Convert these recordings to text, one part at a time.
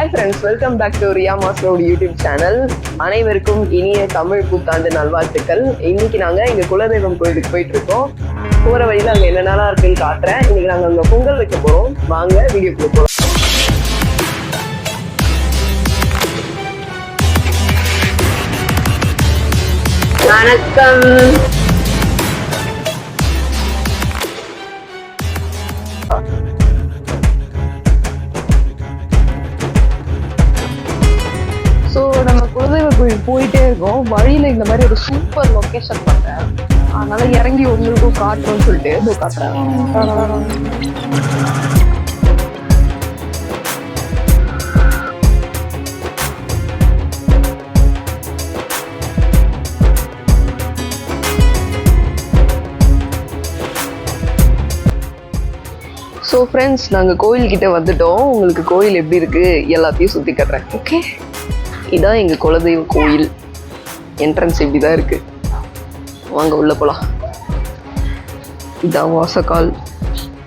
Hi friends welcome back to Riya மாஸ்டரோட YouTube channel அனைவருக்கும் இனிய தமிழ் புத்தாண்டு நல்வாழ்த்துக்கள். இன்னைக்கு நாங்கள் எங்கள் குலதெய்வம் கோயிலுக்கு போயிட்டு இருக்கோம் போகிற வழியில் அங்கே என்னென்னலாம் இருக்குன்னு காட்டுறேன். இன்னைக்கு நாங்கள் அங்கே பொங்கல் வைக்க போகிறோம் வாங்க வீடியோக்குள்ள போகிறோம் வணக்கம். போயிட்டே இருக்கோம். வழியில இந்த மாதிரி ஒரு சூப்பர் லொக்கேஷன் பார்த்தேன் அதனால இறங்கி உங்களுக்கும் காட்டணும்னு சொல்லிட்டு இதோ காட்டுறேன். ஸோ ஃப்ரெண்ட்ஸ் நாங்கள் கோயில்கிட்ட வந்துட்டோம். உங்களுக்கு கோயில் எப்படி இருக்கு? எல்லாத்தையும் சுற்றி கட்டுறேன். ஓகே இதான் எங்கள் குலதெய்வ கோயில். என்ட்ரன்ஸ் இப்படி தான் இருக்குது வாங்க உள்ள போகலாம் இதான் வாசக்கால்.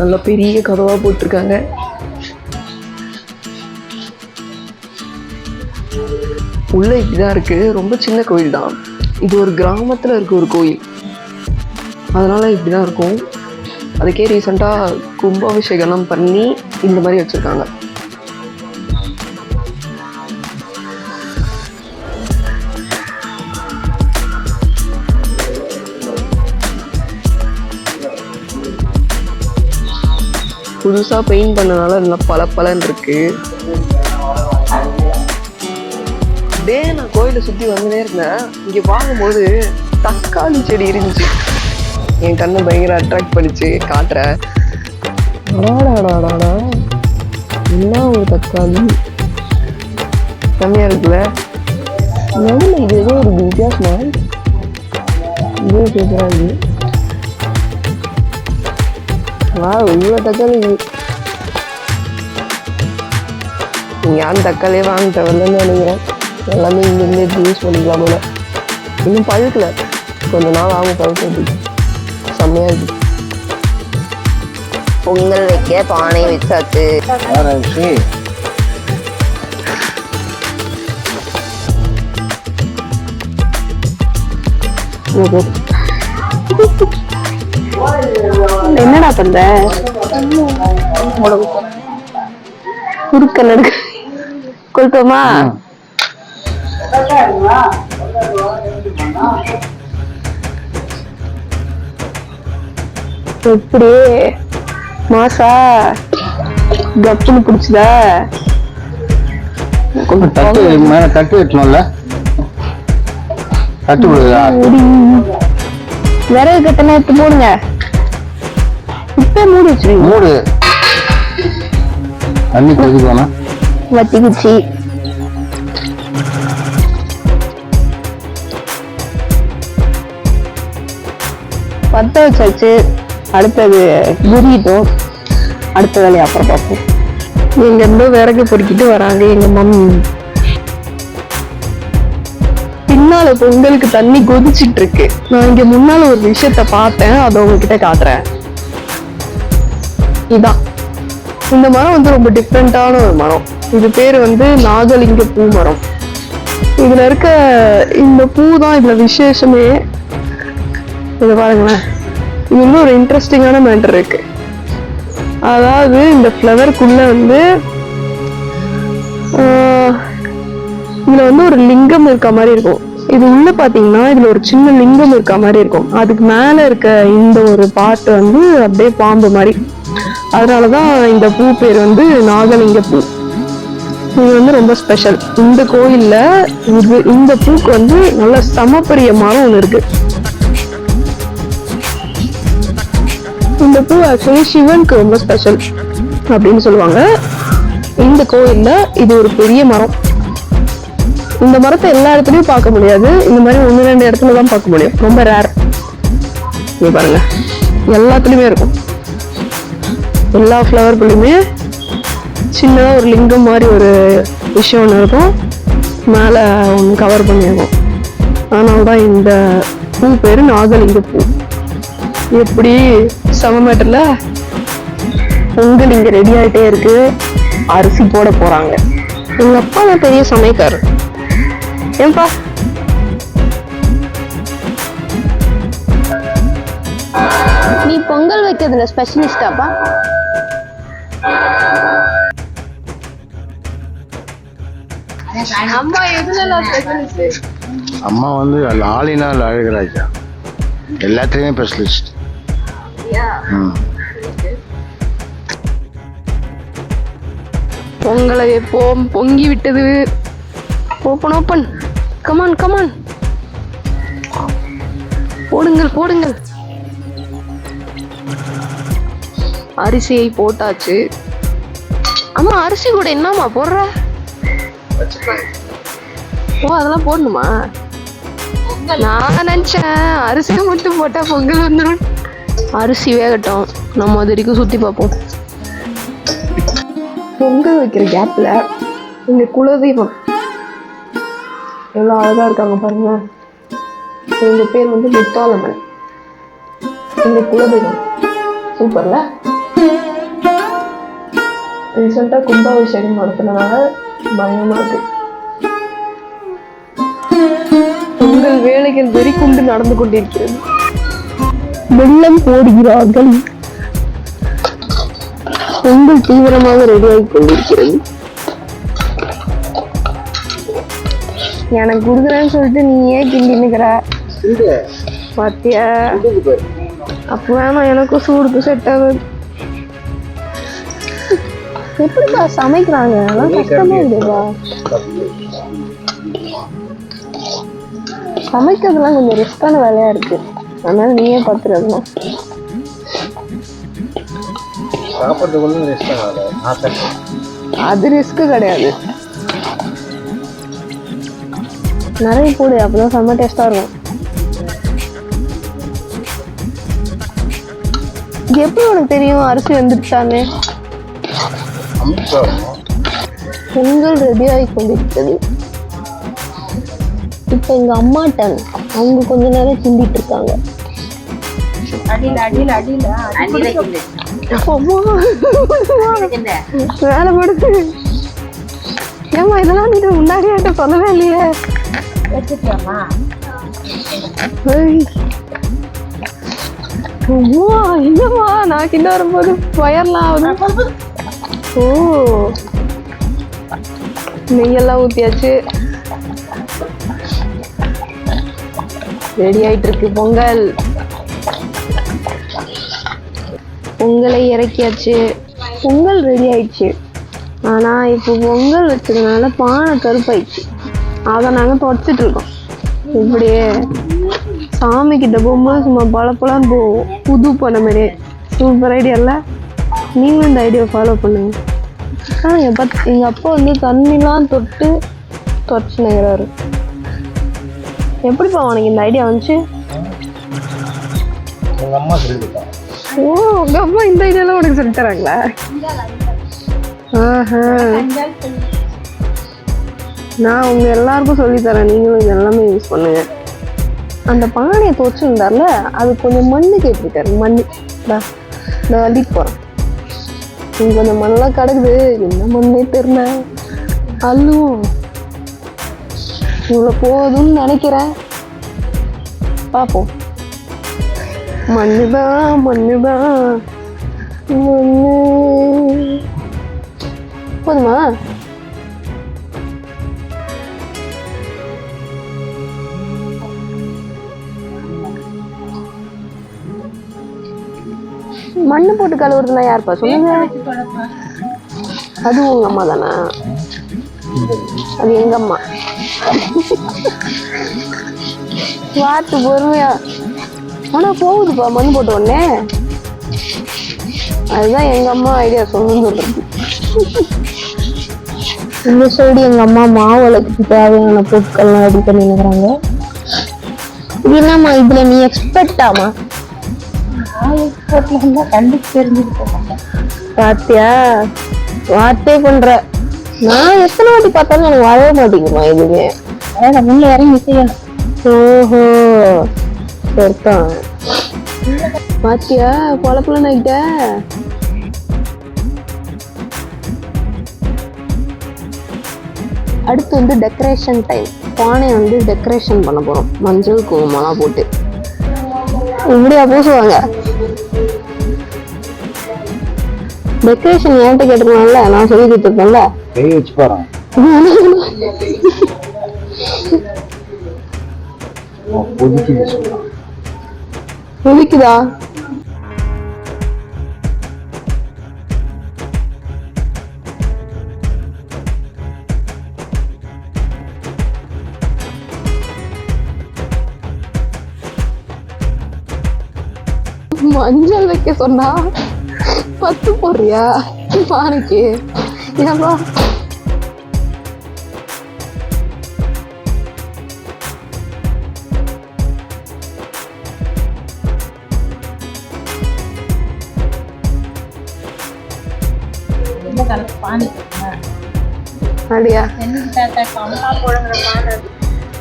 நல்ல பெரிய கதவாக போட்டிருக்காங்க. உள்ள இப்படிதான் இருக்குது ரொம்ப சின்ன கோயில் தான். இது ஒரு கிராமத்தில் இருக்க ஒரு கோயில். அதனால் இப்படி தான் இருக்கும். அதுக்கே ரீசெண்டாக கும்பாபிஷேகம்லாம் பண்ணி இந்த மாதிரி வச்சுருக்காங்க. புதுசாக பெயிண்ட் பண்ணனால நல்லா பல இருக்கு டே நான் கோயிலை சுற்றி வந்துனே இருந்தேன். இங்கே பார்க்கும்போது தக்காளி செடி இருந்துச்சு. என் கண்ணை பயங்கர அட்ராக்ட் பண்ணிச்சு காட்டுறேன் என்ன ஒரு தக்காளி? கம்மியா இருக்குல்ல? நடுவில் இது? ஏதோ ஒரு வித்தியாசமா? இது கேட்குறாங்க வா இவ்வளோ தக்காளி. யாரும் தக்காளியே வாங்க தேவையில்லன்னு நினைக்கிறேன். எல்லாமே இங்கேருந்து எடுத்து யூஸ் பண்ணிக்கலாம் போல. இன்னும் பழுக்கல. கொஞ்ச நாள் ஆகும் பழுக்கிறதுக்கு. செம்மையா இருக்கு. பொங்கல் வைக்க பானை வச்சாச்சு. ஆரம்பிச்சு என்னடா பண்ற? குறுக்க நடுக்க கொடுத்தோமா எப்படி மாசா கப்புன்னு பிடிச்சதா? தட்டு மேல தட்டு வெட்டணும்ல தட்டு விடுதா? விறகு கட்டணம் எடுத்து போடுங்க. இப்ப மூடி வச்சிருவீங்க மூடு. தண்ணி கொதிக்கணும் வத்திக்குச்சு. பத்த வச்சாச்சு. அடுத்தது குரிட்டோம் அடுத்த வேலையை அப்புறம் பார்ப்போம். எங்க இருந்தோ விறகு பொறுக்கிட்டு வராங்க எங்க மம்மி. பின்னால பொங்கலுக்கு தண்ணி கொதிச்சிட்டு இருக்கு. நான் இங்க முன்னால ஒரு விஷயத்த பார்த்தேன் அதை உங்ககிட்ட காட்டுறேன். இதான். இந்த மரம் வந்து ரொம்ப டிஃப்ரெண்டான ஒரு மரம். இது பேர் வந்து நாகலிங்க பூ மரம். இதுல இருக்க இந்த பூ தான் இதுல விசேஷமே. இதை பாருங்களேன். இது இன்னும் ஒரு இன்ட்ரெஸ்டிங்கான மேட்டர் இருக்கு. அதாவது இந்த ஃப்ளவருக்குள்ள வந்து ஆஹ், இதுல வந்து ஒரு லிங்கம் இருக்க மாதிரி இருக்கும். இது உள்ள பாத்தீங்கன்னா இதுல ஒரு சின்ன லிங்கம் இருக்க மாதிரி இருக்கும். அதுக்கு மேல இருக்க இந்த ஒரு பார்ட் வந்து அப்படியே பாம்பு மாதிரி. அதனாலதான் இந்த பூ பேர் வந்து நாகலிங்க பூ. இது வந்து ரொம்ப ஸ்பெஷல் இந்த கோயில்ல இது இந்த பூக்கு வந்து நல்ல சமப்பரிய மரம் ஒன்று இருக்கு. இந்த பூ ஆக்சுவலி சிவனுக்கு ரொம்ப ஸ்பெஷல் அப்படின்னு சொல்லுவாங்க. இந்த கோயில்ல இது ஒரு பெரிய மரம். இந்த மரத்தை எல்லா இடத்துலயும் பார்க்க முடியாது. இந்த மாதிரி ஒன்று ரெண்டு இடத்துல தான் பார்க்க முடியும். ரொம்ப ரேர் இங்கே பாருங்க. எல்லாத்துலயுமே இருக்கும். எல்லா ஃப்ளவர்களுமே சின்னதாக ஒரு லிங்கம் மாதிரி ஒரு விஷயம் ஒன்று இருக்கும். மேலே ஒன்று கவர் பண்ணியிருக்கும் அதனால தான் இந்த பூ பேர் நாகலிங்க பூ எப்படி சமமேட்டில் பொங்கல் இங்க ரெடி ஆகிட்டே இருக்கு. அரிசி போட போகிறாங்க எங்கள் அப்பா தான் பெரிய சமைக்கார் ஏன்பா? நீ பொங்கல் வைக்கிறதுல ஸ்பெஷலிஸ்டாப்பா அம்மா எதுல ஸ்பெஷலிஸ்ட் அம்மா வந்து ஆளினால் அழகராஜா எல்லாத்துலேயுமே ஸ்பெஷலிஸ்ட் பொங்கலை வைப்போம் பொங்கி விட்டது. ஓப்பன் ஓப்பன் கமான் கமான் போடுங்கள் போடுங்கள். அரிசியை போட்டாச்சு. அம்மா அரிசி கூட என்னம்மா போடுற? ஓ அதெல்லாம் போடணுமா? நான் நினைச்சேன். அரிசி மட்டும் போட்டா பொங்கல் வந்துடும் அரிசி வேகட்டும். நம்ம அது வரைக்கும் சுத்தி பார்ப்போம். பொங்கல் வைக்கிற கேப்ல இந்த குலதெய்வம். எவ்வளோ அழகா இருக்காங்க பாருங்க. இவங்க பேர் வந்து முத்தாலம்மன் இந்த குலதெய்வம். சூப்பர்ல? ரீசெண்டாக கும்பாபிஷேகம் நடத்தினதால பயமா இருக்கு. பொங்கல் வேலைகள் வெறிக்கொண்டு நடந்து கொண்டிருக்கிறது. வெள்ளம் போடுகிறார்கள். பொங்கல் தீவிரமாக ரெடியாகி கொண்டிருக்கிறது. எனக்கு கொடுக்குறேன்னு சொல்லிட்டு நீ ஏன் கிண்டி நிக்கிற? பாத்தியா? அப்ப வேணாம் எனக்கும் சூடுக்கு செட் ஆகுது. எப்படிப்பா சமைக்கிறாங்க? அதெல்லாம் கஷ்டமா இல்லையா சமைக்கிறதுலாம் கொஞ்சம் ரிஸ்கான வேலையா இருக்கு. அதனால நீயே ஆசை அது ரிஸ்க் கிடையாது. நிறைய போடு அப்பதான் செம்ம டேஸ்டா இருக்கும். எப்படி உனக்கு தெரியும்? அரிசி வந்துருச்சான்னு? பொங்கல் ரெடி ஆகி கொண்டிருக்கிறது இப்ப எங்க அம்மா டன் அவங்க கொஞ்ச நேரம் சிந்திட்டு இருக்காங்க. வேலை படுது. ஏமா இதெல்லாம் நீ முன்னாடி என்கிட்ட சொல்லவே இல்லையே. இல்லம்மா நான் கிட்ட வரும்போது ஃபயர்லாம் ஆகுது. ஓ. நெய்யெல்லாம் ஊத்தியாச்சு. ரெடி ஆயிட்டு இருக்கு பொங்கல். பொங்கலை இறக்கியாச்சு. பொங்கல் ரெடி ஆயிடுச்சு. ஆனா இப்போ பொங்கல் வச்சதுனால பானை கருப்பாயிடுச்சு. அதை நாங்க தொடச்சிட்டு இருக்கோம் இப்படியே சாமி கிட்ட போகும்போது சும்மா பழப்பழம் போவோம் புது பண்ண மாதிரி சூப்பர் ஐடியா இல்லை? நீங்களும் இந்த ஐடியா ஃபாலோ பண்ணுங்க. ஆனா எங்க பத் எங்க அப்பா வந்து தண்ணிலாம் தொட்டு தொடச்சுனுங்கிறாரு எப்படிப்பா உனக்கு இந்த ஐடியா வந்துச்சு? எங்கள் அம்மா ஓ உங்க அம்மா இந்த ஐடியாலாம் உனக்கு சொல்லி தராங்களா? ஆஹா. நான் உங்க எல்லாருக்கும் சொல்லி தரேன். நீங்களும் இது எல்லாமே யூஸ் பண்ணுங்க. அந்த பானையை துவச்சிருந்தார்ல அது கொஞ்சம் மண்ணு கேட்டிருக்காரு. மண்ணு. இந்தா, நான் அள்ளிட்டு போறேன். இங்க கொஞ்சம் மண்ணெல்லாம் கிடக்குது. என்ன மண்ணே தெரியல. அல்லுவோம் இவ்வளோ போதும்னு நினைக்கிறேன். பார்ப்போம் மண்ணுதான் மண்ணுதான் மண்ணு. போதுமா? மண்ணு போட்டு கழுவுறதுனா யாருப்பா? சொல்லுங்க. அது உங்க அம்மா தானா? அது எங்க அம்மா? பார்த்து பொறுமையா. ஆனா போகுதுப்பா மண் போட்ட உடனே. அதுதான் எங்க அம்மா ஐடியா சொல்லணும்னு சொல்றது. இந்த சைடு எங்க அம்மா மாவு வளர்க்கு தேவையான பொருட்கள்லாம் ரெடி பண்ணி நினைக்கிறாங்க இது என்னம்மா இதுல நீ எக்ஸ்பெக்டாமா பாத்தியா? வார்த்தே பண்ற. நான் எத்தனை வாட்டி பார்த்தாலும் எனக்கு வரவே மாட்டேங்குமா இதுவே முன்ன இறங்கி செய்யணும் ஓஹோ. சரிதான் பாத்தியா? பொழப்புல நைட்ட அடுத்து வந்து டெக்கரேஷன் டைம் பானையை வந்து டெக்கரேஷன் பண்ண போகிறோம் மஞ்சள் குங்குமம்லாம் போட்டு. இப்படியா பூசுவாங்க? டெக்கரேஷன் என்கிட்ட கேட்டுக்கலாம்ல? நான் சொல்லி கொடுத்துருக்கேன்ல கை வச்சு போகிறேன் புதுக்கி மஞ்சள் வைக்க சொன்னா பத்து போடுறியா? பானைக்கு பானி அப்படியா?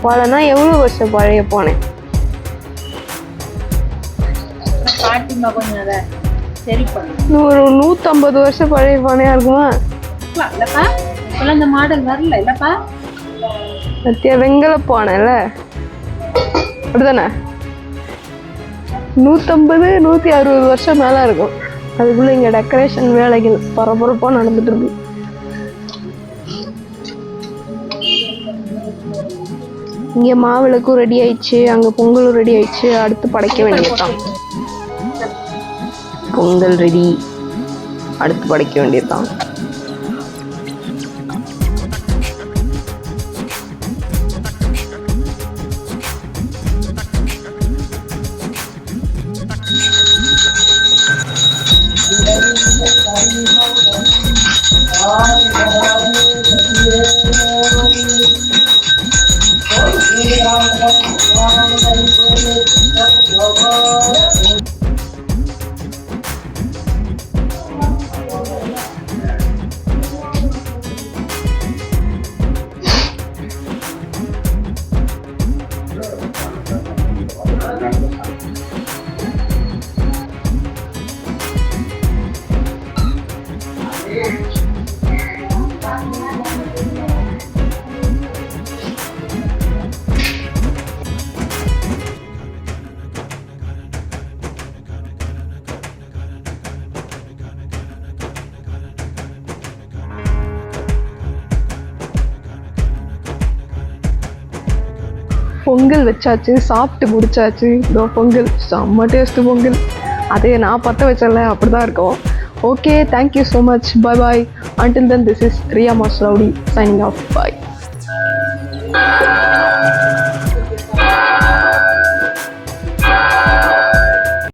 பழனா எவ்வளவு வருஷம் பழைய போனேன் பாட்டிமா கொஞ்சம் அதை சரி பண்ணு ஒரு நூத்தம்பது வருஷம் பழைய பானையா இருக்குமா? இல்லப்பா. இப்பெல்லாம் இந்த மாடல் வரல இல்லப்பா. சத்தியா வெங்கல பானைல அப்படிதானே? நூத்தம்பது நூத்தி அறுபது வருஷம் மேல இருக்கும். அதுக்குள்ள இங்க டெக்கரேஷன் வேலைகள் பரபரப்பா நடந்துட்டு இருக்கு. இங்க மாவிளக்கும் ரெடி ஆயிடுச்சு அங்க பொங்கலும் ரெடி ஆயிடுச்சு அடுத்து படைக்க வேண்டியதுதான். பொங்கல் ரெடி அடுத்து படைக்க வேண்டியதுதான். பொங்கல் வச்சாச்சு சாப்பிட்டு முடிச்சாச்சு. இதோ பொங்கல் செம்ம டேஸ்ட்டு பொங்கல். அதே நான் பற்ற வச்சல அப்படிதான் இருக்கும். Okay thank you so much bye bye until then this is Riya mass rowdy signing off bye